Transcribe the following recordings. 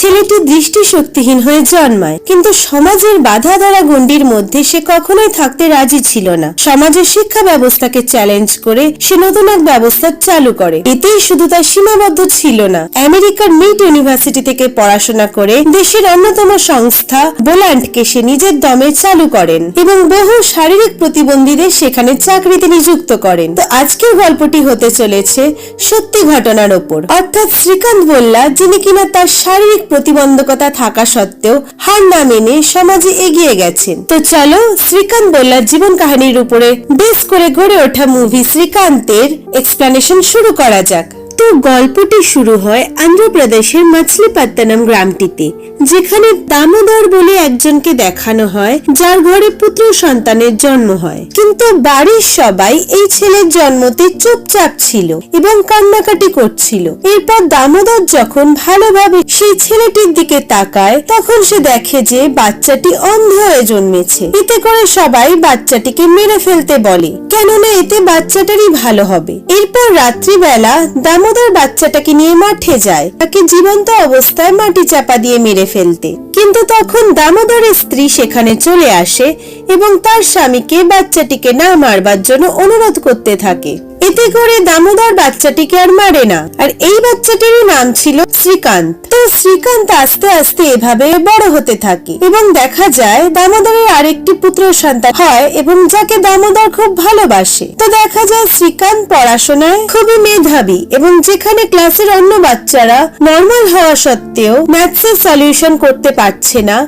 ছেলেটি দৃষ্টিশক্তিহীন হয়ে জন্মায়, কিন্তু সমাজের বাধা দ্বারা গণ্ডির মধ্যে সে কখনোই থাকতে রাজি ছিল না। সমাজের শিক্ষা ব্যবস্থাকে চ্যালেঞ্জ করে সে নতুন এক ব্যবস্থা চালু করে। এতেই শুধু তার সীমাবদ্ধ ছিল না, আমেরিকার মিট ইউনিভার্সিটি থেকে পড়াশোনা করে দেশের অন্যতম সংস্থা বোল্যান্ডকে সে নিজের দমে চালু করেন এবং বহু শারীরিক প্রতিবন্ধীদের সেখানে চাকরিতে নিযুক্ত করেন। তো আজকের গল্পটি হতে চলেছে সত্যি ঘটনার ওপর। অর্থাৎ শ্রীকান্ত বল্লা যিনি কিনা তার শারীরিক প্রতিবন্ধকতা থাকা সত্ত্বেও হার না মেনে সমাজে এগিয়ে গেছেন। তো চলো শ্রীকান্ত বল্লার জীবন কাহিনীর উপরে বেশ করে গড়ে ওঠা মুভি শ্রীকান্তের এক্সপ্লানেশন শুরু করা যাক। তো গল্পটি শুরু হয় অন্ধ্রপ্রদেশের মাছলিপত্তনম গ্রামটিতে, যেখানে দামোদর বলে একজনকে দেখানো হয়, যার ঘরে পুত্র সন্তানের জন্ম হয়। কিন্তু বাড়ির সবাই এই ছেলের জন্মতে চুপচাপ ছিল এবং কান্নাকাটি করছিল। এরপর দামোদর যখন ভালোভাবে সেই ছেলেটির দিকে তাকায়, তখন সে দেখে যে বাচ্চাটি অন্ধ হয়ে জন্মেছে। এতে করে সবাই বাচ্চাটিকে মেরে ফেলতে বলে, কেননা এতে বাচ্চাটারই ভালো হবে। এরপর রাত্রিবেলা দামোদর বাচ্চাটাকে নিয়ে মাঠে যায়। তাকে জীবন্ত অবস্থায় মাটি চাপা দিয়ে মেরে ফেলতে। কিন্তু তখন দামোদরের স্ত্রী সেখানে চলে আসে এবং তার স্বামীকে বাচ্চাটিকে না মারবার জন্য অনুরোধ করতে থাকে। এতে করে দামোদর বাচ্চাটিকে আর মারে না। আর এই বাচ্চাটির নাম ছিল শ্রীকান্ত। শ্রীকান্ত আস্তে আস্তে এভাবে বড় হতে থাকে এবং দেখা যায় দামোদরের আরেকটি পুত্র সন্তান হয় এবং যাকে দামোদর খুব ভালোবাসে। তো দেখা যায় শ্রীকান্ত পড়াশোনায় খুবই মেধাবী এবং যেখানে ক্লাসের অন্য বাচ্চারা নর্মাল হওয়া সত্ত্বেও ম্যাথসের সলিউশন করতে পারছে না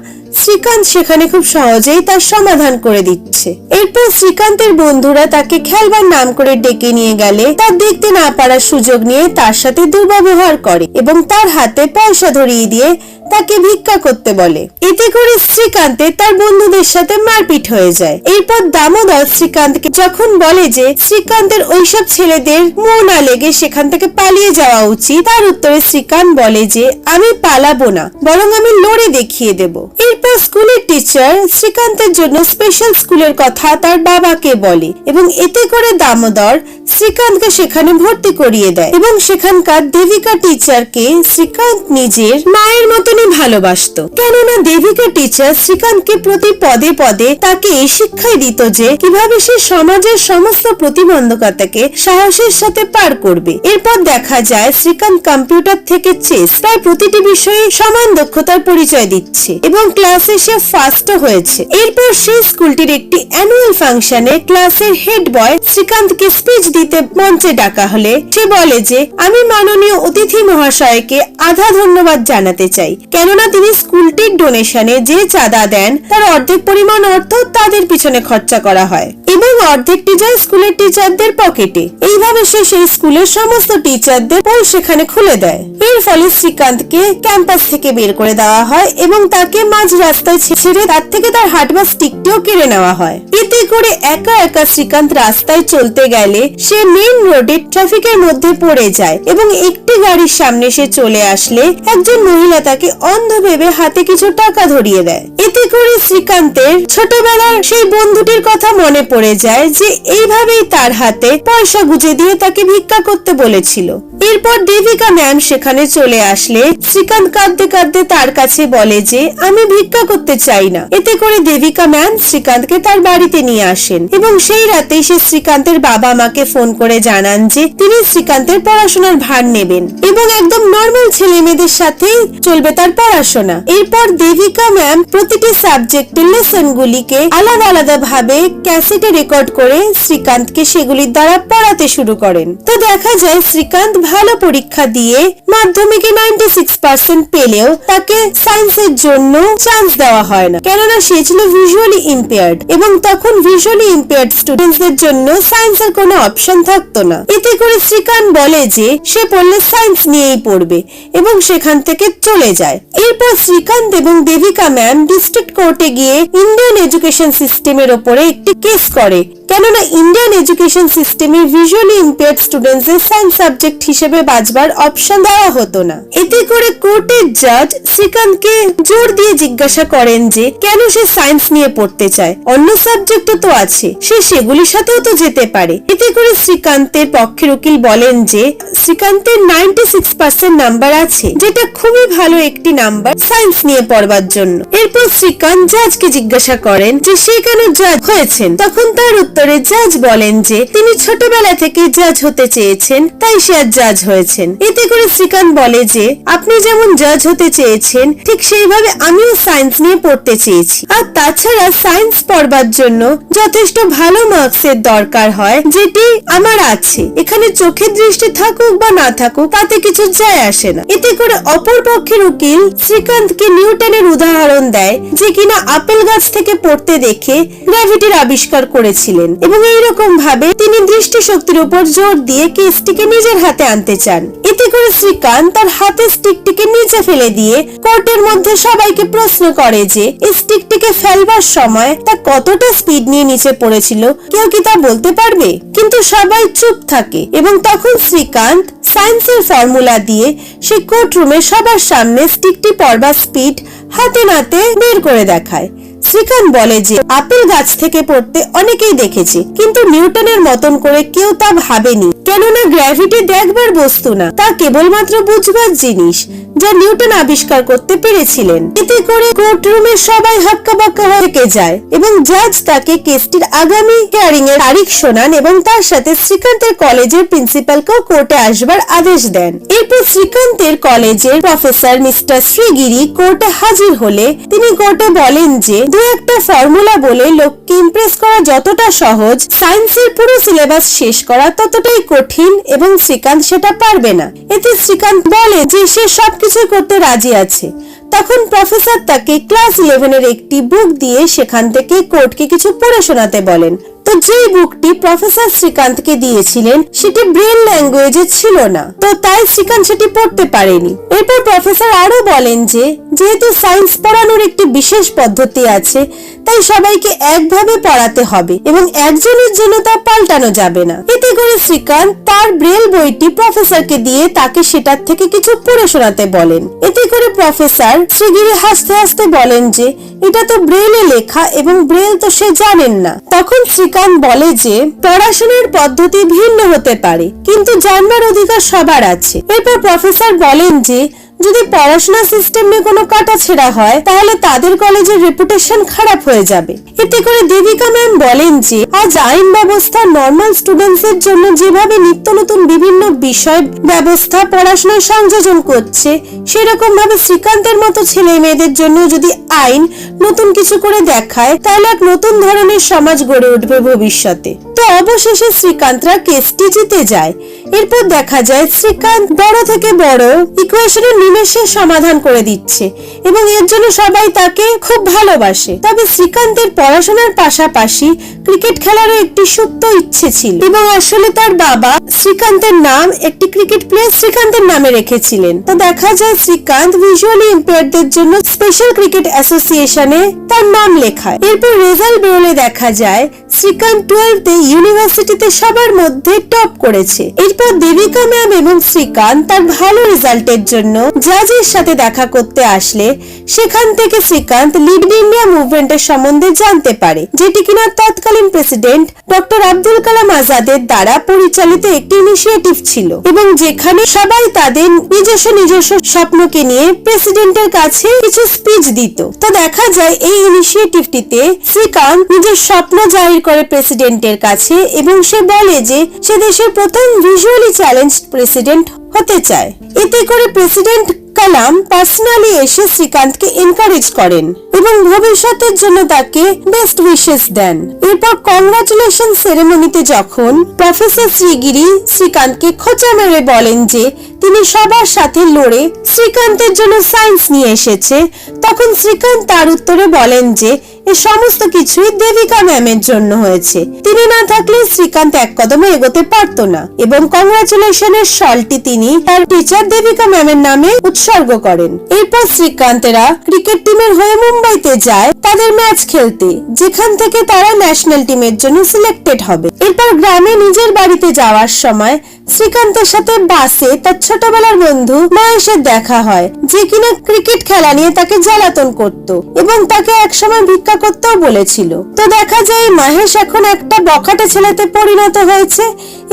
শ্রীকান্ত সেখানে খুব সহজেই তার সমাধান করে দিচ্ছে। এরপর শ্রীকান্তের বন্ধুরা তাকে খেলবার নাম করে ডেকে নিয়ে গেলে তার দেখতে না পারার সুযোগ নিয়ে তার সাথে দুর্ব্যবহার করে এবং তার হাতে পয়সা ধরিয়ে দিয়ে তাকে ভিক্ষা করতে বলে। এতে করে শ্রীকান্তে তার বন্ধুদের সাথে মারপিট হয়ে যায়। এরপর দামোদর শ্রীকান্তকে যখন বলে যে শ্রীকান্তের ওইসব ছেলেদের মোহ না লেগে সেখান থেকে পালিয়ে যাওয়া উচিত, তার উত্তরে শ্রীকান্ত বলে যে, আমি পালাবো না, বরং আমি লড়ে দেখিয়ে দেব। এরপর স্কুলের টিচার শ্রীকান্তের জন্য স্পেশাল স্কুলের কথা তার বাবাকে বলে এবং এতে করে দামোদর শ্রীকান্তকে সেখানে ভর্তি করিয়ে দেয় এবং সেখানকার দেবিকা টিচারকে শ্রীকান্ত নিজের মায়ের মতনই ভালোবাসতো। কেননা দেবিকা টিচার শ্রীকান্তকে প্রতি পদে পদে তাকে এই শিক্ষাই দিত যে কীভাবে সে সমাজের সমস্ত প্রতিবন্ধকতাকে সাহসের সাথে পার করবে। এরপর দেখা যায় শ্রীকান্ত কম্পিউটার থেকে চেস প্রায় প্রতিটি বিষয়ে সমান দক্ষতার পরিচয় দিচ্ছে এবং ক্লাসে সে ফার্স্ট হয়েছে। এরপর সেই স্কুলটির একটি অ্যানুয়াল ফাংশনে ক্লাসের হেড বয় শ্রীকান্তকে স্পিচ দিতে মঞ্চে ডাকা হলে সে বলে যে, আমি মাননীয় অতিথি মহাশয়কে আধা ধন্যবাদ জানাতে চাই। কেননা তিনি স্কুলটির ডোনেশনে যে চাঁদা দেন, তার অর্ধেক পরিমাণ অর্থ তাদের পিছনে খরচা করা হয় এবং অর্ধেকটি যায় স্কুলের টিচারদের পকেটে এইভাবে সে সেই স্কুলের সমস্ত টিচারদের বই সেখানে খুলে দেয়। এর ফলে শ্রীকান্তকে ক্যাম্পাস থেকে বের করে দেওয়া হয় এবং তাকে মাঝ রাস্তায় ছেড়ে তার থেকে তার হাটবার স্টিকটিও কেড়ে নেওয়া হয়। এতে করে একা একা শ্রীকান্ত রাস্তায় চলতে গেলে সে মেইন রোডে ট্রাফিকের মধ্যে পড়ে যায় এবং একটি গাড়ির সামনে সে চলে আসলে একজন মহিলা তাকে অন্ধ ভেবে হাতে কিছু টাকা ধরিয়ে দেয়। এতে করে শ্রীকান্তের ছোটবেলার সেই বন্ধুটির কথা মনে পড়ে যায় যে এইভাবেই তার হাতে পয়সা গুজে দিয়ে তাকে ভিক্ষা করতে বলেছিল। এরপর দেবিকা ম্যাম সেখানে চলে আসলে। শ্রীকান্ত কাঁদতে কাঁদতে তার কাছে বলে যে, আমি ভিক্ষা করতে চাই না। এতে করে দেবিকা ম্যাম শ্রীকান্তকে তার বাড়িতে নিয়ে আসেন এবং সেই রাতেই সে শ্রীকান্তের বাবা মাকে ফোন করে জানান যে তিনি শ্রীকান্তের পড়াশোনার ভার নেবেন এবং একদম নর্মাল ছেলে মেয়েদের সাথে চলবে তার পড়াশোনা। এরপর দেবিকা ম্যাম প্রতিটি সাবজেক্টের লেসন গুলিকে আলাদা আলাদা ভাবে ক্যাসেটে রেকর্ড করে শ্রীকান্তকে সেগুলির দ্বারা পড়াতে শুরু করেন। তো দেখা যায় শ্রীকান্ত ভালো পরীক্ষা দিয়ে মাধ্যমিকে নাইনটি সিক্স পার্সেন্ট পেলেও তাকে সায়েন্সের জন্য চান্স দেওয়া হয় না। কেননা সে ছিল ভিজুয়ালি ইম্পেয়ার্ড এবং তখন ভিজুয়ালি ইম্পেয়ার্ড স্টুডেন্টদের জন্য সায়েন্সের কোনো অপশন থাকতো না। এতে করে শ্রীকান্ত বলে যে, সে পড়লে সায়েন্স নিয়েই পড়বে এবং সেখান থেকে চলে যায়। এরপর শ্রীকান্ত এবং দেবিকা ম্যাম ডিস্ট্রিক্ট কোর্টে গিয়ে ইন্ডিয়ান এডুকেশন সিস্টেমের ওপরে একটি কেস করে। কেননা ইন্ডিয়ান এডুকেশন সিস্টেমে ভিজুয়ালি ইম্পেয়ার্ড স্টুডেন্টসদের সায়েন্স সাবজেক্ট হিসেবে বাঁচবার অপশন দেওয়া হতো না। এতে করে কোর্টের জাজ শ্রীকান্তকে জোর দিয়ে জিজ্ঞাসা করেন যে, কেন সে সায়েন্স নিয়ে পড়তে চায়? অন্য সাবজেক্টও তো আছে, সে সেগুলির সাথেও তো যেতে পারে। এতে করে শ্রীকান্তের পক্ষের উকিল বলেন যে, শ্রীকান্তের নাইনটি সিক্স পার্সেন্ট নাম্বার আছে, যেটা খুবই ভালো একটি নাম্বার সায়েন্স নিয়ে পড়বার জন্য। এরপর শ্রীকান্ত জাজকে জিজ্ঞাসা করেন যে, সে কেন জাজ হয়েছেন? তখন তার উত্তরে জাজ বলেন যে তিনি ছোটবেলা থেকে জাজ হতে চেয়েছেন, তাই সে আজ জাজ হয়েছেন। এতে করে শ্রীকান্ত বলে যে, আপনি যেমন জাজ হতে চেয়েছেন, ঠিক সেইভাবে আমিও সায়েন্স নিয়ে পড়তে চেয়েছি। আর তাছাড়া সায়েন্স পড়বার জন্য যথেষ্ট ভালো মার্কসের দরকার হয়, যেটি আমার আছে। এখানে চোখের দৃষ্টি থাকুক বা না থাকুক, তাতে কিছু যায় আসে না। এতে করে অপর পক্ষের উকিল শ্রীকান্তকে নিউটনের উদাহরণ দেয়, যে কিনা আপেল গাছ থেকে পড়তে দেখে গ্র্যাভিটির আবিষ্কার করেছিলেন। এবং এইরকম ভাবে তিনি দৃষ্টিশক্তির উপর জোর দিয়ে কেসটিকে নিজের হাতে আনতে চান। এতে করে শ্রীকান্ত তার হাতে স্টিকটিকে নিচে ফেলে দিয়ে কোর্টের মধ্যে সবাইকে প্রশ্ন করে যে, স্টিকটিকে ফেলবার সময় তা কতটা স্পিড নিয়ে নিচে পড়েছিল, কেউ কি তা বলতে পারবে? কিন্তু সবাই চুপ থাকে এবং তখন শ্রীকান্ত সায়েন্সের ফর্মুলা দিয়ে সে কোর্টরুমে সবার সামনে স্টিকটি পড়বার স্পিড হাতে নাতে বের করে দেখায়। শ্রীকান্ত বলে যে, আপেল গাছ থেকে পড়তে অনেকেই দেখেছে, কিন্তু নিউটনের মতন করে কেউ তা ভাবেনি। কেননা গ্র্যাভিটি দেখবার বস্তু না, তা কেবলমাত্র বুঝবার জিনিস, যা নিউটন আবিষ্কার করতে পেরেছিলেন। এতে করে কোর্টরুমে সবাই হাক্কা বাক্কা থেকে যায়, এবং জাজ তাকে কেসটির আগামী হিয়ারিং এর তারিখ শোনান এবং তার সাথে শ্রীকান্তের কলেজের প্রিন্সিপালকেও কোর্টে আসবার আদেশ দেন। এরপর শ্রীকান্তের কলেজের প্রফেসর মিস্টার শ্রীগিরি কোর্টে হাজির হলে তিনি কোর্টে বলেন যে দু একটা ফর্মুলা বলে লোককে ইমপ্রেস করা যতটা সহজ সায়েন্সের পুরো সিলেবাস শেষ করা ততটাই কঠিন এবং শ্রীকান্ত সেটা পারবে না। এতে শ্রীকান্ত বলে যে সে সবকিছু করতে রাজি আছে। তখন প্রফেসর তাকে ক্লাস ইলেভেনের একটি বুক দিয়ে সেখান থেকে কোর্টকে কিছু পড়ে শোনাতে বলেন। তো যেই বুকটি প্রফেসর শ্রীকান্তকে দিয়েছিলেন, সেটি ব্রেন ল্যাঙ্গুয়েজে ছিল না। তো তাই শ্রীকান্ত সেটি পড়তে পারেনি। এরপর প্রফেসর আরও বলেন যে, যেহেতু সায়েন্স পড়ানোর একটি বিশেষ পদ্ধতি আছে, তাই সবাইকে একভাবে পড়াতে হবে এবং একজনের জন্য তা পাল্টানো যাবে না। এতে করে শ্রীকান্ত তার ব্রেল বইটি প্রফেসরকে দিয়ে তাকে সেটার থেকে কিছু পড়ে শোনাতে বলেন। এতে করে প্রফেসর শ্রীগিরি হাসতে হাসতে বলেন যে এটা তো ব্রেলে লেখা এবং ব্রেল তো সে জানেন না। তখন শ্রীকান্ত বলে যে, পড়াশোনার পদ্ধতি ভিন্ন হতে পারে, কিন্তু জানবার অধিকার সবার আছে। এরপর প্রফেসর বলেন যে যদি পড়াশোনা সিস্টেমে কোনো কাটা ছেঁড়া হয়, তাহলে তাদের কলেজের রেপুটেশন খারাপ হয়ে যাবে। এতে করে দেবিকা ম্যাম বলেন যে, আজ আইন ব্যবস্থা নর্মাল স্টুডেন্টস এর জন্য যেভাবে নিত্য নতুন বিভিন্ন বিষয় ব্যবস্থা পড়াশোনায় সংযোজন করছে সেরকম ভাবে শ্রীকান্তের মতো ছেলে মেয়েদের জন্য যদি আইন নতুন কিছু করে দেখায়, তাহলে এক নতুন ধরনের সমাজ গড়ে উঠবে ভবিষ্যতে। তো অবশেষে শ্রীকান্তরা কেসটি জিতে যায়। এরপর দেখা যায় শ্রীকান্ত বড় থেকে বড় ইকুয়েশনের নিমেষে সমাধান করে দিচ্ছে এবং এর জন্য সবাই তাকে খুব ভালোবাসে। তবে শ্রীকান্তের পড়াশোনার পাশাপাশি ক্রিকেট খেলারও একটি সুপ্ত ইচ্ছে ছিল এবং আসলে তার বাবা শ্রীকান্তের নাম একটি ক্রিকেট প্লেয়ার শ্রীকান্তের নামে রেখেছিলেন। তো দেখা যায় শ্রীকান্ত ভিজুয়ালি ইম্পেয়ারদের জন্য স্পেশাল ক্রিকেট অ্যাসোসিয়েশনে তার নাম লেখায়। এরপর রেজাল্ট বেরোলে দেখা যায় শ্রীকান্ত টুয়েলভে ইউনিভার্সিটিতে সবার মধ্যে টপ করেছে। এরপর দেবিকা ম্যাম এবং শ্রীকান্ত তার ভালো রেজাল্টের জন্য জাজের সাথে দেখা করতে আসলে সেখান থেকে শ্রীকান্ত লিড ইন্ডিয়া মুভমেন্টের সম্বন্ধে জানতে পারে, যেটি কিনা তৎকালীন প্রেসিডেন্ট ডক্টর আব্দুল কালাম আজাদের দ্বারা পরিচালিত একটি ইনিশিয়েটিভ ছিল এবং যেখানে সবাই তাদের নিজস্ব নিজস্ব স্বপ্নকে নিয়ে প্রেসিডেন্টের কাছে কিছু স্পিচ দিত। তো দেখা যায় এই ইনিশিয়েটিভটিতে শ্রীকান্ত নিজের স্বপ্ন জাহির করে প্রেসিডেন্টের কাছে এবং সে বলে যে, সে দেশের প্রথম ভিজুয়ালি চ্যালেঞ্জ প্রেসিডেন্ট হতে চায়। এতে করে প্রেসিডেন্ট কালাম পার্সোনালি এসে শ্রীকান্তকে এনকারেজ করেন এবং ভবিষ্যতের জন্য তাকে বেস্ট উইশেস দেন। এরপর কংগ্রাচুলেশন সেরেমনিতে যখন প্রফেসর শ্রীগিরি শ্রীকান্তকে খোঁচা মেরে বলেন যে তিনি সবার সাথে লড়ে শ্রীকান্তের জন্য সায়েন্স নিয়ে এসেছে, তখন শ্রীকান্ত তার উত্তরে বলেন যে এ সমস্ত কিছুই দেবিকা ম্যামের জন্য হয়েছে। তিনি না থাকলে শ্রীকান্ত এক কদমে এগোতে পারত না এবং কংগ্রাচুলেশনের শলটি তিনি তিনি তার টিচার দেবিকা ম্যামের নামে উৎসর্গ করেন। এরপর শ্রীকান্তেরা ক্রিকেট টিমের হয়ে মুম্বাইতে যায় তাদের ম্যাচ খেলতে, যেখান থেকে তারা ন্যাশনাল টিমের জন্য সিলেক্টেড হবে। এরপর গ্রামে নিজের বাড়িতে যাওয়ার সময় শ্রীকান্তের সাথে বাসে তার ছোটবেলার বন্ধু মহেশের দেখা হয়, যে কিনা ক্রিকেট খেলা নিয়ে তাকে জ্বালাতন করত এবং তাকে একসময় ভিক্ষা করতেও বলেছিল। তো দেখা যায় মহেশ এখন একটা বখাটে ছেলেতে পরিণত হয়েছে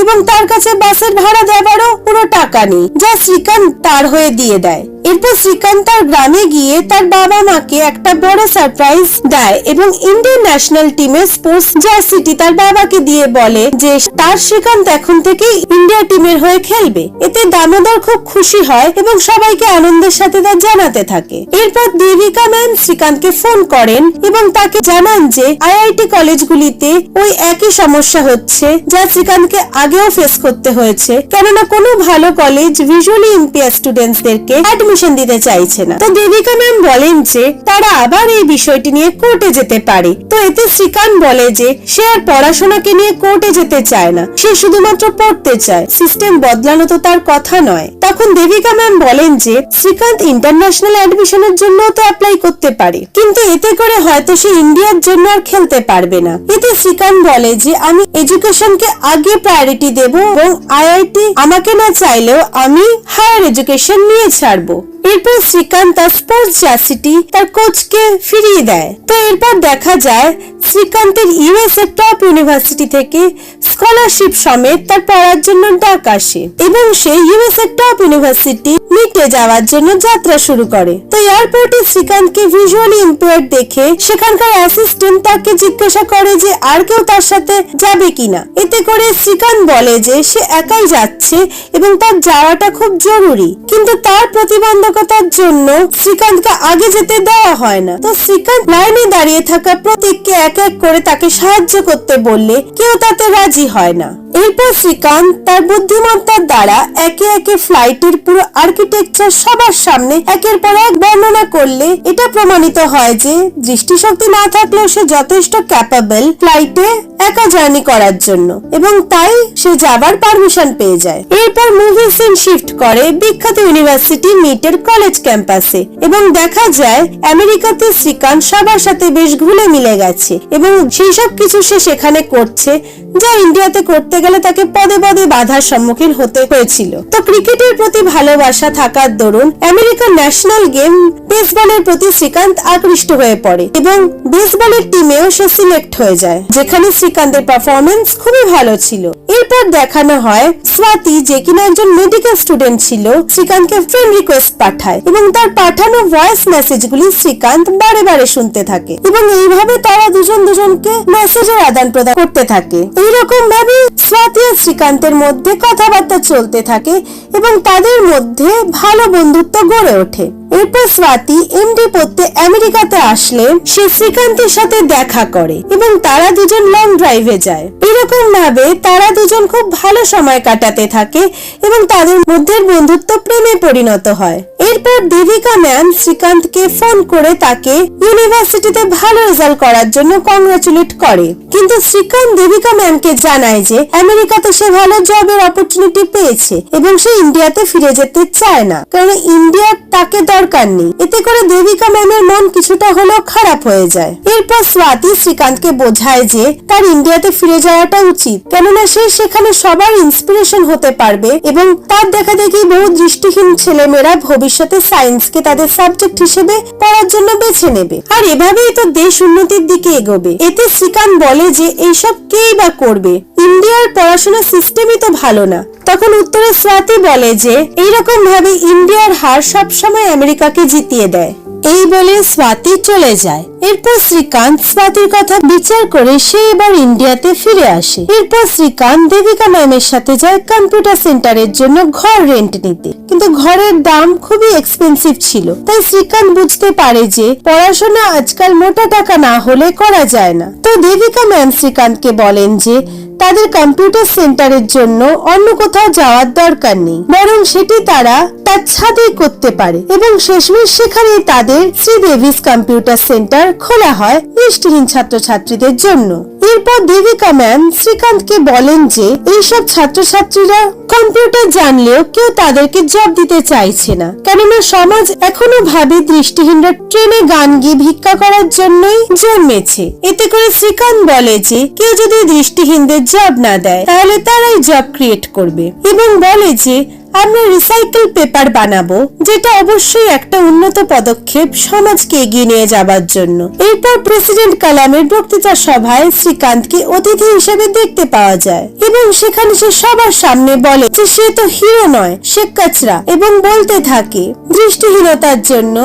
এবং তার কাছে বাসের ভাড়া দেওয়ারও কোনো টাকা নেই যা শ্রীকান্ত তার হয়ে দিয়ে দেয়। এরপর শ্রীকান্ত তার গ্রামে গিয়ে তার বাবা মাকে একটা বড় সারপ্রাইজ দেয় এবং ইন্ডিয়ান ন্যাশনাল টিমের স্পোর্টস জার্সিটি তার বাবাকে দিয়ে বলে যে, তার শ্রীকান্ত এখন থেকে ইন্ডিয়া টিমের হয়ে খেলবে। এতে দামোদর খুব খুশি হয় এবং সবাইকে আনন্দের সাথে তা জানাতে থাকে। এরপর দেবিকা ম্যাম শ্রীকান্তকে ফোন করেন এবং তাকে জানান যে, আইআইটি কলেজগুলিতে ওই একই সমস্যা হচ্ছে যা শ্রীকান্তকে আগেও ফেস করতে হয়েছে। কেননা কোনো ভালো কলেজ ভিজুয়ালি ইম্পিয়ার স্টুডেন্টসদেরকে অ্যাডমিশন দিতে চাইছে না। তো দেবিকা ম্যাম বলেন যে, তারা আবার এই বিষয়টি নিয়ে কোর্টে যেতে পারে। তো এতে শ্রীকান্ত বলে যে, সে আর পড়াশোনাকে নিয়ে কোর্টে যেতে চায় না। সে শুধুমাত্র পড়তে চায়। সিস্টেম বদলানো তো তার কথা নয়। তখন দেবিকা ম্যাম বলেন যে, শ্রীকান্ত ইন্টারন্যাশনাল অ্যাডমিশনের জন্য তো অ্যাপ্লাই করতে পারে। কিন্তু এতে করে হয়তো সে ইন্ডিয়ার জন্য আর খেলতে পারবে না। এতে শ্রীকান্ত বলে যে, আমি এডুকেশনকে আগে প্রায়োরিটি দেব এবং আইআইটি আমাকে না চাইলেও আমি হায়ার এডুকেশন নিয়ে ছাড়বো। Mm-hmm. এরপর শ্রীকান্ত তার স্পোর্টস জার্সিটি তার কোচকে ফিরিয়ে দেয়। তো এরপর দেখা যায়, শ্রীকান্তের ইউএস এর টপ ইউনিভার্সিটি থেকে স্কলারশিপ সমেত তার পড়ার জন্য ডাক আসে এবং সে ইউএস এর টপ ইউনিভার্সিটি মিটে যাওয়ার জন্য যাত্রা শুরু করে। তো এয়ারপোর্টে শ্রীকান্তকে ভিজুয়ালি ইম্পেয়ার্ড দেখে সেখানকার অ্যাসিস্ট্যান্ট তাকে জিজ্ঞাসা করে যে আর কেউ তার সাথে যাবে কিনা। এতে করে শ্রীকান্ত বলে যে সে একাই যাচ্ছে এবং তার যাওয়াটা খুব জরুরি। কিন্তু তার প্রতিবন্ধকতার জন্য শ্রীকান্তকে আগে যেতে দেওয়া হয় না। তো শ্রীকান্ত লাইনে দাঁড়িয়ে থাকা প্রতীককে এক এক করে তাকে সাহায্য করতে বললে কেউ তাতে রাজি হয় না। এরপর শ্রীকান্ত তার বুদ্ধিমত্তার দ্বারা একে একে ফ্লাইটের পুরো আর্কিটেকচার সবার সামনে একের পর এক বর্ণনা করলে এটা প্রমাণিত হয় যে দৃষ্টিশক্তি না থাকলেও সে যথেষ্ট ক্যাপাবল ফ্লাইটে একা জার্নি করার জন্য এবং তাই সে যাবার পারমিশন পেয়ে যায়। এরপর মুভি সিন শিফট করে বিখ্যাত ইউনিভার্সিটি মিটের কলেজ ক্যাম্পাসে এবং দেখা যায় আমেরিকাতে শ্রীকান্ত সবার সাথে বেশ ঘুলে মিলে গেছে এবং সেই সব কিছু সে সেখানে করছে যা ইন্ডিয়াতে করতে গেলে তাকে পদে পদে বাধার সম্মুখীন হতে হয়েছিল। তো ক্রিকেটের প্রতি ভালোবাসা থাকার দরুন আমেরিকান ন্যাশনাল গেম বেসবলের প্রতি শ্রীকান্ত আকৃষ্ট হয়ে পড়ে এবং বেসবলের টিমেও সে সিলেক্ট হয়ে যায়, যেখানে শ্রীকান্তের পারফরমেন্স খুবই ভালো ছিল। এরপর দেখানো হয় স্বাতি, যে কিনা একজন মেডিকেল স্টুডেন্ট ছিল, শ্রীকান্তকে ফ্রেন্ড রিকোয়েস্ট পাঠায় এবং তার পাঠানো ভয়েস মেসেজগুলি শ্রীকান্ত বারে বারে শুনতে থাকে এবং এইভাবে তারা দুজন দুজনকে মেসেজের আদান প্রদান করতে থাকে। এইরকম ভাবে স্বাতি আর শ্রীকান্তের মধ্যে কথাবার্তা চলতে থাকে এবং তাদের মধ্যে ভালো বন্ধুত্ব গড়ে ওঠে। এরপর স্বাতি এমডি পড়তে আমেরিকাতে আসলে সে শ্রীকান্তের সাথে দেখা করে এবং তারা দুজন লং ড্রাইভে যায়। এরকম ভাবে তারা দুজন খুব ভালো সময় কাটাতে থাকে এবং তাদের মধ্যে বন্ধুত্ব প্রেমে পরিণত হয়। এরপর দেবিকা ম্যাম শ্রীকান্তকে ফোন করে তাকে ইউনিভার্সিটিতে ভালো রেজাল্ট করার জন্য কংগ্রাচুলেট করে। কিন্তু শ্রীকান্ত দেবিকা ম্যামকে জানায় যে আমেরিকাতে সে ভালো জবের অপরচুনিটি পেয়েছে এবং সে ইন্ডিয়াতে ফিরে যেতে চায় না। কারণ ইন্ডিয়ার তাকে দরকার নেই। এতে করে দেবিকা ম্যামের মন কিছুটা হলেও খারাপ হয়ে যায়। এরপর স্বাতি শ্রীকান্তকে বোঝায় যে তার ইন্ডিয়াতে ফিরে যাওয়াটা উচিত। কেননা সে সেখানে সবার ইন্সপিরেশন হতে পারবে এবং তার দেখা দেখি বহু দৃষ্টিহীন ছেলেমেয়েরা ভবিষ্যতে সায়েন্সকে তাদের সাবজেক্ট হিসেবে পড়ার জন্য বেছে নেবে। আর এভাবেই তো দেশ উন্নতির দিকে এগোবে। এতে শ্রীকান্ত বলে যে, এইসব কেই বা করবে? ইন্ডিয়ার পড়াশোনা সিস্টেমই তো ভালো না। তখন উত্তরে স্বাতি বলে যে এইরকম ভাবে ইন্ডিয়ার হার সবসময় আমেরিকাকে জিতিয়ে দেয়। এই বলে স্বাতি চলে যায়। এরপর শ্রীকান্ত স্বাতির কথা বিচার করে সে এবার ইন্ডিয়াতে ফিরে আসে। এরপর শ্রীকান্ত দেবিকা ম্যামের সাথে যায় কম্পিউটার সেন্টারের জন্য ঘর রেন্ট নিতে। কিন্তু ঘরের দাম খুবই এক্সপেন্সিভ ছিল। তাই শ্রীকান্ত বুঝতে পারে যে পড়াশোনা আজকাল মোটা টাকা না হলে করা যায় না। তো দেবিকা ম্যাম শ্রীকান্তকে বলেন যে তাদের কম্পিউটার সেন্টারের জন্য অন্য কোথাও যাওয়ার দরকার নেই। বরং সেটি তারা তার ছাদেই করতে পারে এবং শেষমেশ সেখানে তাদের শ্রী দেভিস কম্পিউটার সেন্টার খোলা হয় দৃষ্টিহীন ছাত্রছাত্রীদের জন্য। এরপর দেবিকা ম্যাম শ্রীকান্তকে বলেন যে, এইসব ছাত্রছাত্রীরা কম্পিউটার জানলেও কেউ তাদেরকে জব দিতে চাইছে না। কেননা সমাজ এখনও ভাবে দৃষ্টিহীনরা ট্রেনে গান গিয়ে ভিক্ষা করার জন্যই জন্মেছে। এতে করে শ্রীকান্ত বলে যে, কেউ যদি দৃষ্টিহীনদের জব না দেয় তাহলে তারাই জব ক্রিয়েট করবে এবং বলে যে আমরা রিসাইকেল পেপার বানাবো, যেটা অবশ্যই একটা উন্নত পদক্ষেপ সমাজকে এগিয়ে নিয়ে যাবার জন্য। এরপর প্রেসিডেন্ট কালামের বক্তৃতা সভায় শ্রীকান্তকে অতিথি হিসেবে দেখতে পাওয়া যায় এবং সেখানে সে সবার সামনে বলে যে সে তো হিরো নয়, সে কাচরা এবং বলতে থাকে, দৃষ্টিহীনতার জন্য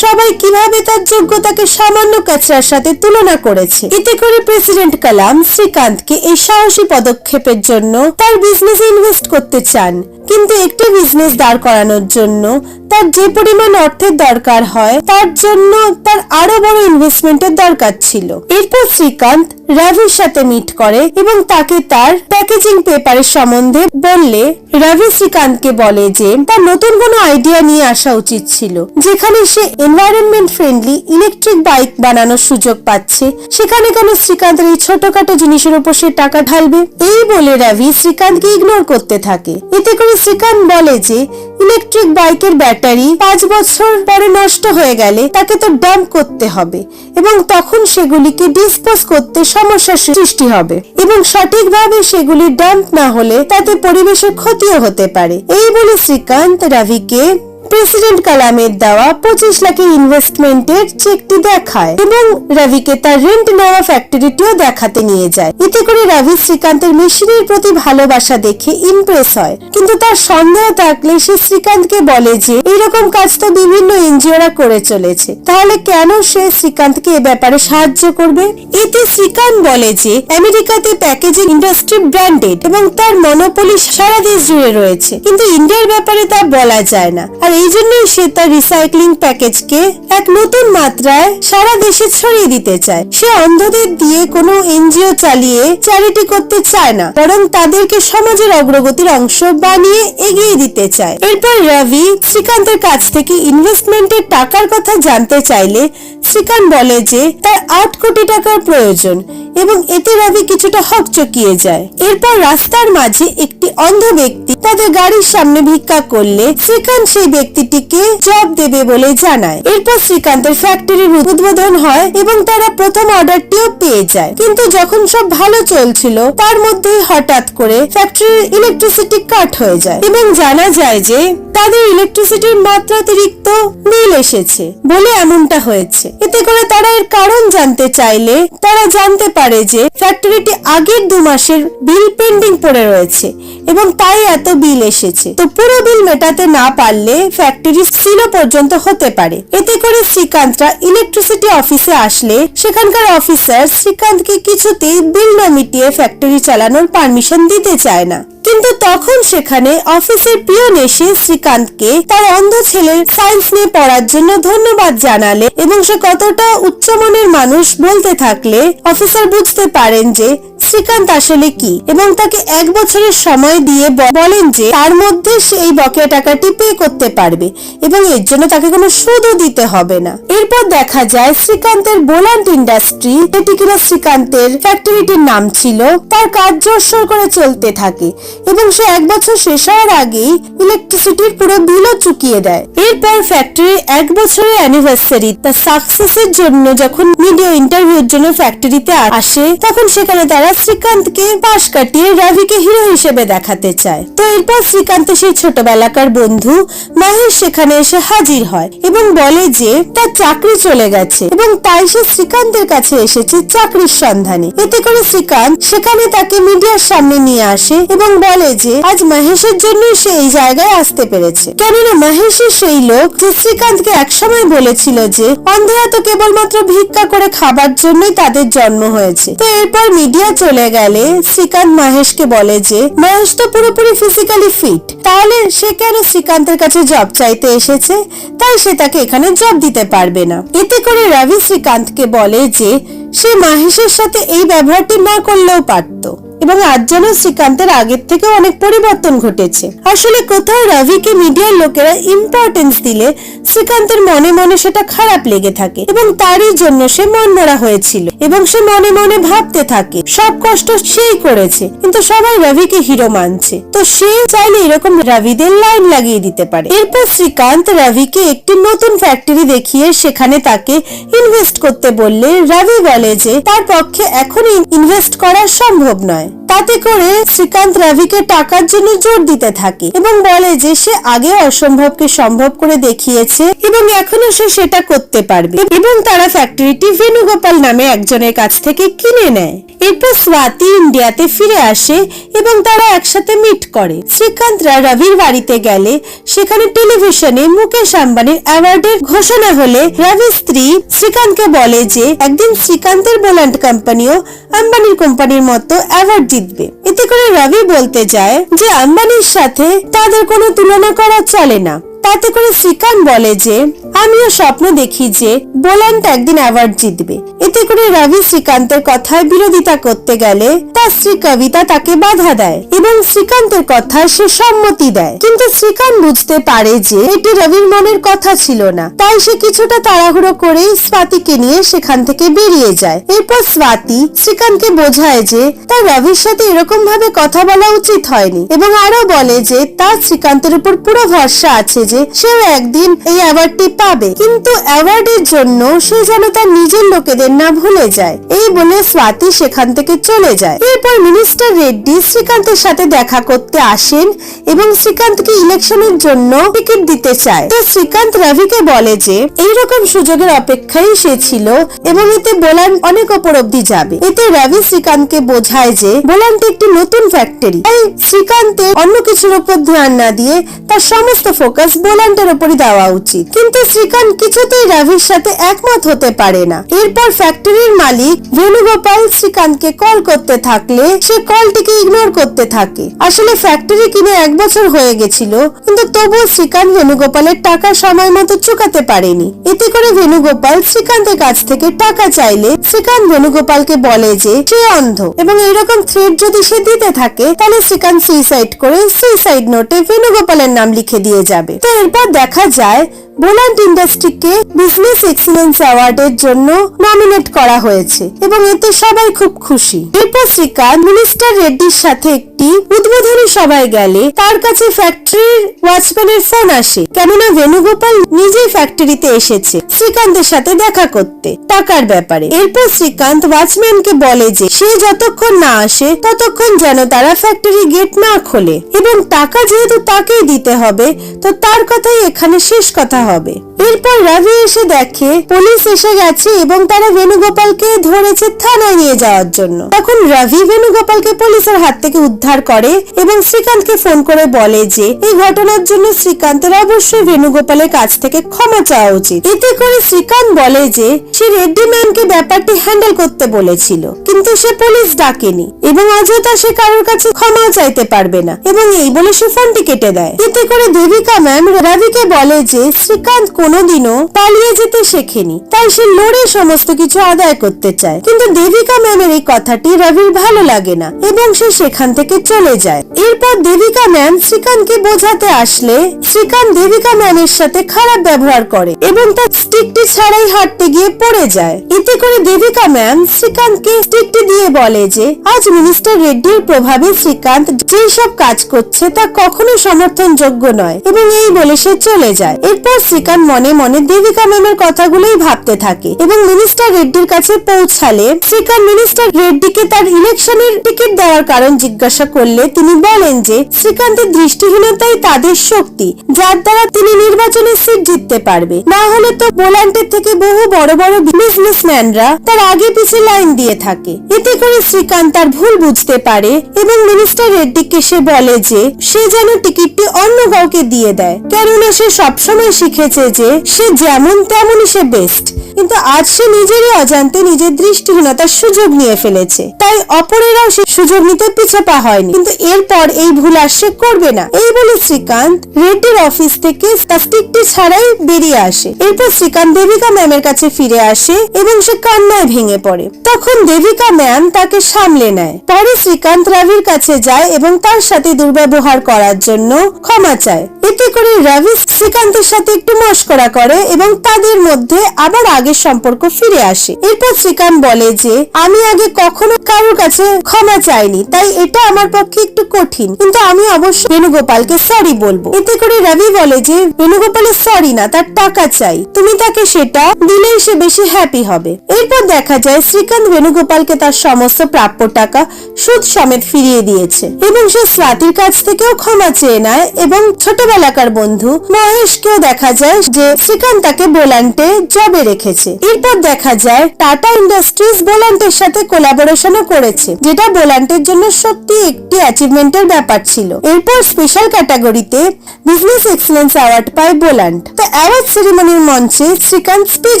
সবাই কীভাবে তার যোগ্যতাকে সামান্য কাচরার সাথে তুলনা করেছে? এতে করে প্রেসিডেন্ট কালাম শ্রীকান্তকে এই সাহসী পদক্ষেপের জন্য তার বিজনেসে ইনভেস্ট করতে চান। কিন্তু একটি বিজনেস দাঁড় করানোর জন্য, তার যে পরিমাণ অর্থের দরকার হয়, তার জন্য তার আরও বড় ইনভেস্টমেন্টের দরকার ছিল। এরপর শ্রীকান্ত রাভির সাথে মিট করে এবং তাকে তার প্যাকেজিং পেপারের সম্বন্ধে বললে। রাভি শ্রীকান্তকে বলে যে, তার নতুন কোনো আইডিয়া নিয়ে আসা উচিত ছিল, যেখানে সে এনভায়রনমেন্ট ফ্রেন্ডলি ইলেকট্রিক বাইক বানানোর সুযোগ পাচ্ছে। সেখানে কেন শ্রীকান্তের এই ছোটখাটো জিনিসের উপর সে টাকা ঢালবে? এই বলে রাভি শ্রীকান্তকে ইগনোর করতে থাকে। এতে করে শ্রীকান্ত বলে যে, ইলেকট্রিক বাইকের ব্যাটারি পাঁচ বছর পরে নষ্ট হয়ে গেলে তাকে তো ডাম্প করতে হবে এবং তখন সেগুলিকে ডিসপোজ করতে সমস্যার সৃষ্টি হবে এবং সঠিকভাবে সেগুলি ডাম্প না হলে তাতে পরিবেশের ক্ষতিও হতে পারে। এই বলে শ্রীকান্ত রাভিকে প্রেসিডেন্ট কালামের দেওয়া পঁচিশ লাখের ইনভেস্টমেন্টের চেকটি দেখায় এবং রবিকে তার রেন্ট নেওয়া ফ্যাক্টরিটিও দেখাতে নিয়ে যায়। এতে করে রবি শ্রীকান্তের মেশিনের প্রতি ভালোবাসা দেখে ইমপ্রেস হয়। কিন্তু তার সন্দেহ থাকলে সে শ্রীকান্তকে বলে যে, এরকম কাজ তো বিভিন্ন এনজিওরা করে চলেছে। তাহলে কেন সে শ্রীকান্তকে এ ব্যাপারে সাহায্য করবে? এতে শ্রীকান্ত বলে যে, আমেরিকাতে প্যাকেজিং ইন্ডাস্ট্রি ব্র্যান্ডেড এবং তার মনোপলি সারা দেশ জুড়ে রয়েছে। কিন্তু ইন্ডিয়ার ব্যাপারে তা বলা যায় না। আর এই জন্যই সে তার রিসাইক্লিং প্যাকেজকে এক নতুন মাত্রায় সারা দেশে ছড়িয়ে দিতে চায়। সে অন্ধদের দিয়ে কোনো এনজিও চালিয়ে চ্যারিটি করতে চায় না, বরং তাদেরকে সমাজের অগ্রগতির অংশ বানিয়ে এগিয়ে দিতে চায়। এরপর রবি শ্রীকান্তের কাছ থেকে ইনভেস্টমেন্টের টাকার কথা জানতে চাইলে শ্রীকান্ত বলে যে, তার আট কোটি টাকার প্রয়োজন এবং এতে রবি কিছুটা হকচকিয়ে যায়। এরপর রাস্তার মাঝে একটি অন্ধ ব্যক্তি তাদের গাড়ির সামনে ভিক্ষা করলে শ্রীকান্ত সেই ব্যক্তিটিকে জব দেবে বলে জানায়। এরপর শ্রীকান্তের ফ্যাক্টরির উদ্বোধন হয় এবং তারা প্রথম অর্ডারটিও পেয়ে যায়। কিন্তু যখন সব ভালো চলছিল, তার মধ্যেই হঠাৎ করে ফ্যাক্টরির ইলেকট্রিসিটি কাট হয়ে যায় এবং জানা যায় যে তাদের ইলেকট্রিসিটির মাত্রাতিরিক্ত বিল এসেছে বলে এমনটা হয়েছে। এতে করে তারা এর কারণ জানতে চাইলে তারা জানতে পারে যে ফ্যাক্টরিটি আগের দু মাসের বিল পেন্ডিং পড়ে রয়েছে এবং তাই এত বিল এসেছে। তো পুরো বিল মেটাতে না পারলে ফ্যাক্টরি সিলো পর্যন্ত হতে পারে। এতে করে শ্রীকান্তরা ইলেকট্রিসিটি অফিসে আসলে সেখানকার অফিসার শ্রীকান্তকে কিছুতেই বিল না মিটিয়ে ফ্যাক্টরি চালানোর পারমিশন দিতে চায় না। কিন্তু তখন সেখানে অফিসের পিয়ন এসে শ্রীকান্তকে তার অন্ধ ছেলের সায়েন্স নিয়ে পড়ার জন্য ধন্যবাদ জানালে এবং সে কতটা উচ্চমনের মানুষ বলতে থাকলে অফিসার বুঝতে পারেন যে শ্রীকান্ত আসলে কি এবং তাকে এক বছরের সময় দিয়ে বলেন যে তার মধ্যে সে এই বকেয়া টাকাটি পে করতে পারবে এবং এর জন্য তাকে কোনো সুদও দিতে হবে না। এরপর দেখা যায় শ্রীকান্তের বোলান্ট ইন্ডাস্ট্রি এটি কিনা শ্রীকান্তের ফ্যাক্টরিটির নাম ছিল, তার কাজ জোরসোর করে চলতে থাকে। এবং সে এক বছর শেষ হওয়ার আগেই ইলেকট্রিসিটির পুরো বিলও চুকিয়ে দেয়। এরপর ফ্যাক্টরির এক বছরের অ্যানিভার্সারি তার সাকসেসের জন্য যখন মিডিয়া ইন্টারভিউর জন্য ফ্যাক্টরিতে আসে, তখন সেখানে তারা শ্রীকান্তকে পাশ কাটিয়ে রাভিকে হিরো হিসেবে দেখাতে চায়। তো এরপর শ্রীকান্তের সেই ছোটবেলাকার বন্ধু, মাহেশ সেখানে এসে হাজির হয় এবং বলে যে, তার চাকরি চলে গেছে এবং তাই সে শ্রীকান্তের কাছে এসেছে চাকরির সন্ধানে। এতে করে শ্রীকান্ত সেখানে তাকে মিডিয়ার সামনে নিয়ে আসে এবং বলে যে, আজ মহেশের জন্যই সে এই জায়গায় আসতে পেরেছে। কেননা মহেশের সেই লোক যে শ্রীকান্তকে একসময় বলেছিল যে, অন্ধেরা তো কেবলমাত্র ভিক্ষা করে খাবার জন্যই তাদের জন্ম হয়েছে। তো এরপর মিডিয়া চলে গেলে শ্রীকান্ত মহেশকে বলে যে, মহেশ তো পুরোপুরি ফিজিক্যালি ফিট তাহলে সে কেন শ্রীকান্তের কাছে জব চাইতে এসেছে? তাই সে তাকে এখানে জব দিতে পারবে না। এতে করে রবি শ্রীকান্তকে বলে যে, সে মাহেশের সাথে এই ব্যবহারটি না করলেও পারত। এবং আজ যেন শ্রীকান্তের আগের থেকে অনেক পরিবর্তন ঘটেছে। আসলে কোথাও রবিকে মিডিয়ার লোকেরা ইম্পর্টেন্স দিলে শ্রীকান্তের মনে মনে সেটা খারাপ লেগে থাকে এবং তারই জন্য সে মন মরা হয়েছিল এবং সে মনে মনে ভাবতে থাকে, সব কষ্ট সেই করেছে, কিন্তু সবাই রবিকে হিরো মানছে। তো সে চাইলে এরকম রবিদের লাইন লাগিয়ে দিতে পারে। এরপর শ্রীকান্ত রবিকে একটি নতুন ফ্যাক্টরি দেখিয়ে সেখানে তাকে ইনভেস্ট করতে বললে রবি বলে যে, তার পক্ষে এখনই ইনভেস্ট করা সম্ভব নয়। তাতে করে শ্রীকান্ত রাভিকে টাকার জন্য জোর দিতে থাকে এবং বলে যে সে আগে অসম্ভবকে সম্ভব করে দেখিয়েছে এবং এখনও সে সেটা করতে পারবে। এবং তারা ফ্যাক্টরিটি ভেনুগোপাল নামে একজনের কাছ থেকে কিনে নেয়। এরপর স্বাতি ইন্ডিয়াতে ফিরে আসে এবং তারা একসাথে মিট করে। শ্রীকান্তরা রবির বাড়িতে গেলে সেখানে টেলিভিশনে মুকেশ আম্বানির অ্যাওয়ার্ডের ঘোষণা হলে রবির স্ত্রী শ্রীকান্তকে বলে যে, একদিন শ্রীকান্তের বোল্যান্ড কোম্পানিও আম্বানির কোম্পানির মতো অ্যাওয়ার্ড জিতবে। এতে করে রবি বলতে যায় যে, আম্বানির সাথে তাদের কোনো তুলনা করা চলে না। তাতে করে শ্রীকান্ত বলে যে আমিও স্বপ্ন দেখি যে বোলান্ট একদিন অ্যাওয়ার্ড জিতবে। এতে করে রবি শ্রীকান্তের কথায় বিরোধিতা করতে গেলে তার স্ত্রী কবিতা তাকে বাধা দেয় এবং শ্রীকান্তের কথায় সে সম্মতি দেয়। কিন্তু শ্রীকান্ত বুঝতে পারে যে এটি রবির মনের কথা ছিল না। তাই সে কিছুটা তাড়াহুড়ো করেই স্বাতিকে নিয়ে সেখান থেকে বেরিয়ে যায়। এরপর স্বাতি শ্রীকান্তকে বোঝায় যে তার রবির সাথে এরকম ভাবে কথা বলা উচিত হয়নি এবং আরও বলে যে তার শ্রীকান্তের উপর পুরো ভরসা আছে যে সেও একদিন এই অ্যাওয়ার্ডটি পাবে। কিন্তু অ্যাওয়ার্ডের জন্য সে যেন তার নিজের লোকেদের না ভুলে যায়। এই বলে স্বাতি সেখান থেকে চলে যায়। এরপর মিনিস্টার রেড্ডি শ্রীকান্তের সাথে দেখা করতে আসেন এবং শ্রীকান্তকে ইলেকশনের জন্য টিকিট দিতে চায়। তো শ্রীকান্ত রবিকে বলে যে, এইরকম সুযোগের অপেক্ষায় সে ছিল এবং এতে বোলান অনেক ওপর অব্দি যাবে। এতে রবি শ্রীকান্তকে বোঝায় যে, বোলানটি একটি নতুন ফ্যাক্টরি তাই শ্রীকান্তের অন্য কিছুর উপর ধ্যান না দিয়ে তার সমস্ত ফোকাস বোলান্টের উপরই দেওয়া উচিত। কিন্তু শ্রীকান্ত কিছুতেই রবির সাথে একমত হতে পারে না। এরপর ফ্যাক্টরির মালিক বেণুগোপাল শ্রীকান্তকে কল করতে থাকলে সে কলটিকে ইগনোর করতে থাকে। আসলে ফ্যাক্টরি কিনে এক বছর হয়ে গেছিল, কিন্তু তবুও শ্রীকান্ত ভেনুগোপালের টাকা সময় মতো চুকাতে পারেনি। এতে করে ভেনুগোপাল শ্রীকান্তের কাছ থেকে টাকা চাইলে শ্রীকান্ত ভেনুগোপালকে বলে যে সে অন্ধ এবং এরকম থ্রেড যদি সে দিতে থাকে, তাহলে শ্রীকান্ত সুইসাইড করে সুইসাইড নোটে ভেনুগোপালের নাম লিখে দিয়ে যাবে। তো এরপর দেখা যায় বোলান্ট ইন্ডাস্ট্রিকে বিজনেস এক্সিলেন্স অ্যাওয়ার্ডের জন্য নমিনেট করা হয়েছে এবং এতে সবাই খুব খুশি। এরপর শ্রীকান্ত মিনিস্টার রেড্ডির সাথে একটি উদ্বোধনী সভায় গেলে তার কাছে ফ্যাক্টরির ওয়াচম্যানের ফোন আসে। কেননা ভেনুগোপাল নিজেই ফ্যাক্টরিতে এসেছে শ্রীকান্তের সাথে দেখা করতে। টাকার ব্যাপারে। এরপর শ্রীকান্ত ওয়াচম্যানকে বলে যে, সে যতক্ষণ না আসে, ততক্ষণ যেন তারা ফ্যাক্টরি গেট না খোলে। এবং টাকা যেহেতু তাকেই দিতে হবে, তো তার কথাই এখানে শেষ কথা হবে। এরপর রবি এসে দেখে, পুলিশ এসে গেছে এবং তারা ভেনুগোপালকে ধরেছে থানায় নিয়ে যাওয়ার জন্য। তখন রবি ভেনুগোপালকে পুলিশের হাত থেকে উদ্ধার করে এবং শ্রীকান্তকে ফোন করে বলে যে, এই ঘটনার জন্য শ্রীকান্তের অবশ্যই ভেনুগোপালের কাছ থেকে ক্ষমা চাওয়া উচিত। এতে করে শ্রীকান্ত বলে যে, সে রেড্ডি ম্যানকে ব্যাপারটি হ্যান্ডেল করতে বলেছিল, কিন্তু সে পুলিশ ডাকেনি এবং অযথা সে কারোর কাছে ক্ষমাও চাইতে পারবে না এবং এই বলে সে ফোনটি কেটে দেয়। এতে করে দেবিকা ম্যাম রবিকে বলে যে, শ্রীকান্ত কোনোদিনও পালিয়ে যেতে শেখেনি, তাই সে লড়ে সমস্ত কিছু আদায় করতে চায়। কিন্তু দেবিকা ম্যামের এই কথাটি রবির ভালো লাগে না এবং সে সেখান থেকে চলে যায়। এরপর দেবিকা ম্যাম শ্রীকান্তকে বোঝাতে আসলে শ্রীকান্ত দেবিকা ম্যামের সাথে খারাপ ব্যবহার করে এবং তার স্টিকটি ছাড়াই হাঁটতে গিয়ে পড়ে যায়। এতে করে দেবিকা ম্যাম শ্রীকান্তকে স্টিকটি দিয়ে বলে যে, আজ মিনিস্টার রেড্ডির প্রভাবে শ্রীকান্ত যেই সব কাজ করছে তা কখনোই সমর্থনযোগ্য নয় এবং এই বলে সে চলে যায়। এরপর শ্রীকান্ত মনে মনে দেবিকা ম্যামের কথাগুলোই ভাবতে থাকে এবং মিনিস্টার রেড্ডির কাছে পৌঁছালে শ্রীকান্ত মিনিস্টার রেড্ডিকে তার ইলেকশনের টিকিট দেওয়ার কারণ জিজ্ঞাসা করলে তিনি বলেন যে শ্রীকান্তের দৃষ্টিহীনতাই তাদের শক্তি, যার দ্বারা তিনি নির্বাচনে সিট জিততে পারবে। না হলে তো বোলান্টের থেকে বহু বড় বড় বিজনেসম্যানরা তার আগে পিছে লাইন দিয়ে থাকে। এতে করে শ্রীকান্ত তার ভুল বুঝতে পারে এবং মিনিস্টার রেড্ডিকে সে বলে যে, সে যেন টিকিটটি অন্য কাউকে দিয়ে দেয়। কেননা সে সবসময় শিখেছে যে, সে যেমন তেমনই সে বেস্ট। কিন্তু আজ সে নিজেরই অজান্তে নিজের দৃষ্টিহীনতার সুযোগ নিয়ে ফেলেছে। তাই অপরেরাও সে সুযোগ নিতে পিছে পা হয়নি। কিন্তু এরপর এই ভুল আর সে করবে না। এই বলে শ্রীকান্ত রেড্ডির অফিস থেকে স্টিকটি ছাড়াই বেরিয়ে আসে। এরপর শ্রীকান্ত দেবিকা ম্যামের কাছে ফিরে আসে এবং সে কান্নায় ভেঙে পড়ে। তখন দেবিকা ম্যাম তাকে সামলে নেয়। পরে শ্রীকান্ত রাভির কাছে যায় এবং তার সাথে দুর্ব্যবহার করার জন্য ক্ষমা চায়। এতে করে রাভি শ্রীকান্তের সাথে একটু মস্করা করে এবং তাদের মধ্যে আবার আগের সম্পর্ক ফিরে আসে। এরপর শ্রীকান্ত বলে যে, আমি আগে কখনো কারোর কাছে ক্ষমা চাইনি, তাই এটা আমার পক্ষে একটু কঠিন। কিন্তু আমি অবশ্যই বেণুগোপালকে সরি বলব। এতে করে রবি বলে যে বেণুগোপালের সরি না, তার টাকা চাই। তুমি তাকে সেটা দিলেই সে বেশি হ্যাপি হবে। এরপর দেখা যায় শ্রীকান্ত বেণুগোপালকে তার সমস্ত প্রাপ্য টাকা সুদ সমেত ফিরিয়ে দিয়েছে। এবং সে স্বাতির কাছ থেকেও ক্ষমা চেয়ে নেয় এবং ছোটবেলাকার বন্ধু মহেশকেও দেখা যায় যে, শ্রীকান্ত তাকে বোলান্টে জবে রেখেছে। এরপর দেখা যায়, টাটা ইন্ডাস্ট্রিজ বোলান্টের সাথে কোলাবোরেশনও করেছে, যেটা বোলান্টের জন্য সত্যি একটি অ্যাচিভমেন্টের ব্যাপার ছিল। এরপর স্পেশাল ক্যাটাগরিতে বিজনেস এক্সেলেন্স অ্যাওয়ার্ড পায় বোলান্ট তো অ্যাওয়ার্ড সেরিমনির মঞ্চে শ্রীকান্ত স্পিচ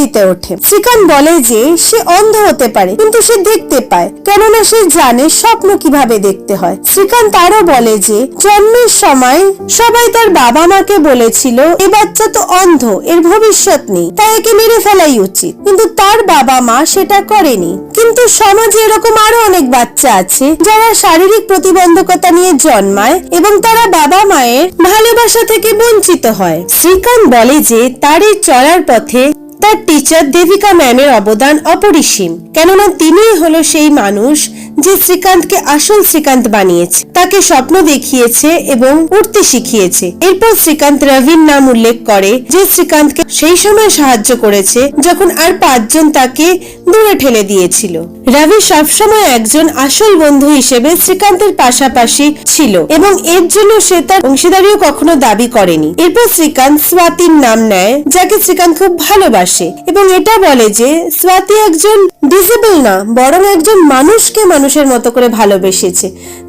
দিতে ওঠে। শ্রীকান্ত বলে যে, সে অন্ধ হতে পারে, কিন্তু সে দেখতে পায়, কেননা সে জানে স্বপ্ন কীভাবে দেখতে হয়। শ্রীকান্ত আরও বলে যে, জন্মের সময় সবাই তার বাবা মাকে বলেছিল, এ বাচ্চা তো অন্ধ, এর ভবিষ্যৎ নেই, তাই একে মেরে ফেলাই উচিত। কিন্তু তার বাবা মা সেটা করেনি। কিন্তু সমাজে এরকম আরও অনেক বাচ্চা আছে, যারা শারীরিক প্রতিবন্ধকতা নিয়ে জন্মায় এবং তারা বাবা মায়ের ভালোবাসা থেকে বঞ্চিত হয়। শ্রীকান্ত বলে যে, তার এই চলার পথে তার টিচার দেবিকা ম্যামের অবদান অপরিসীম। কেননা তিনিই হলো সেই মানুষ যে শ্রীকান্তকে আসল শ্রীকান্ত বানিয়েছে, তাকে স্বপ্ন দেখিয়েছে এবং উঠতে শিখিয়েছে। এরপর শ্রীকান্ত রবির নাম উল্লেখ করে যে শ্রীকান্তকে সেই সময় সাহায্য করেছে যখন আর পাঁচজন তাকে দূরে ঠেলে দিয়েছিল। রবি সবসময় একজন আসল বন্ধু হিসেবে শ্রীকান্তের পাশাপাশি ছিল এবং এর জন্য সে তার অংশীদারিও কখনো দাবি করেনি। এরপর শ্রীকান্ত স্বাতির নাম নেয়, যাকে শ্রীকান্ত খুব ভালোবাসে এবং এটা বলে যে, স্বাতি একজন ডিসেবল না, বরং একজন মানুষকে মানুষের মতো করে ভালোবেসেছে।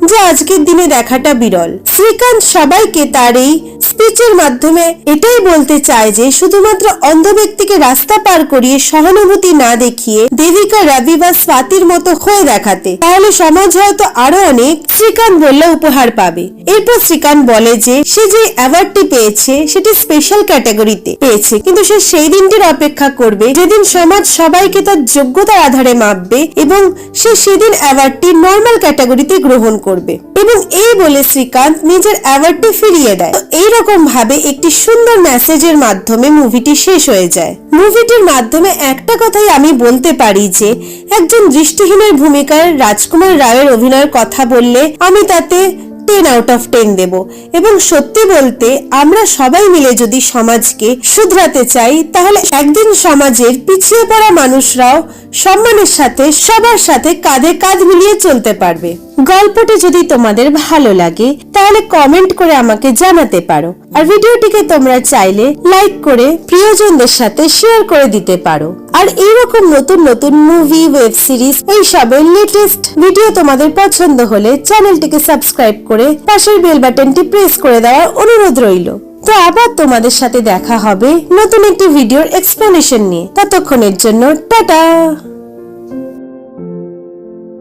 যা আজকের দিনে দেখাটা বিরল। শ্রীকান্ত সবাইকে তার এই স্পিচের মাধ্যমে এটাই বলতে চায় যে, শুধুমাত্র অন্ধ ব্যক্তিকে রাস্তা পার করিয়ে সহানুভূতি না দেখিয়ে দেবিকা, রবি বা স্বাতির মতো হয়ে দেখাতে, তাহলে সমাজ হয়তো আরও অনেক শ্রীকান্ত বললে উপহার পাবে। এরপর শ্রীকান্ত বলে যে, সে যে অ্যাওয়ার্ডটি পেয়েছে, সেটি স্পেশাল ক্যাটাগরিতে পেয়েছে। কিন্তু সে সেই দিনটির অপেক্ষা করবে, যেদিন সমাজ সবাইকে তার যোগ্যতার আধারে মাপবে এবং সে সেদিন অ্যাওয়ার্ডটি নর্মাল ক্যাটাগরিতে গ্রহণ করবে এবং এই বলে শ্রীকান্ত নিজের অ্যাওয়ার্ডটি ফিরিয়ে দেয়। এইরকম ভাবে একটি সুন্দর মেসেজের মাধ্যমে মুভিটি শেষ হয়ে যায়। মুভিটির মাধ্যমে একটা কথাই আমি বলতে পারি যে, একজন দৃষ্টিহীনের ভূমিকায় রাজকুমার রায়ের অভিনয়ের কথা বললে আমি তাতে টেন আউট অফ টেন দেব। এবং সত্যি বলতে, আমরা সবাই মিলে যদি সমাজকে শুধরাতে চাই, তাহলে একদিন সমাজের পিছিয়ে পড়া মানুষরাও সম্মানের সাথে, সবার সাথে কাঁধে কাঁধ মিলিয়ে চলতে পারবে। গল্পটি যদি তোমাদের ভালো লাগে, তাহলে কমেন্ট করে আমাকে জানাতে পারো। আর ভিডিওটিকে তোমরা চাইলে লাইক করে প্রিয়জনদের সাথে শেয়ার করে দিতে পারো। আর এইরকম নতুন নতুন মুভি ওয়েব সিরিজ এইসবের লেটেস্ট ভিডিও তোমাদের পছন্দ হলে চ্যানেলটিকে সাবস্ক্রাইব করে পাশের বেল বাটনটি প্রেস করে দেওয়ার অনুরোধ রইল। তো আবার তোমাদের সাথে দেখা হবে নতুন একটি ভিডিওর এক্সপ্লেনেশন নিয়ে। ততক্ষণের জন্য টাটা!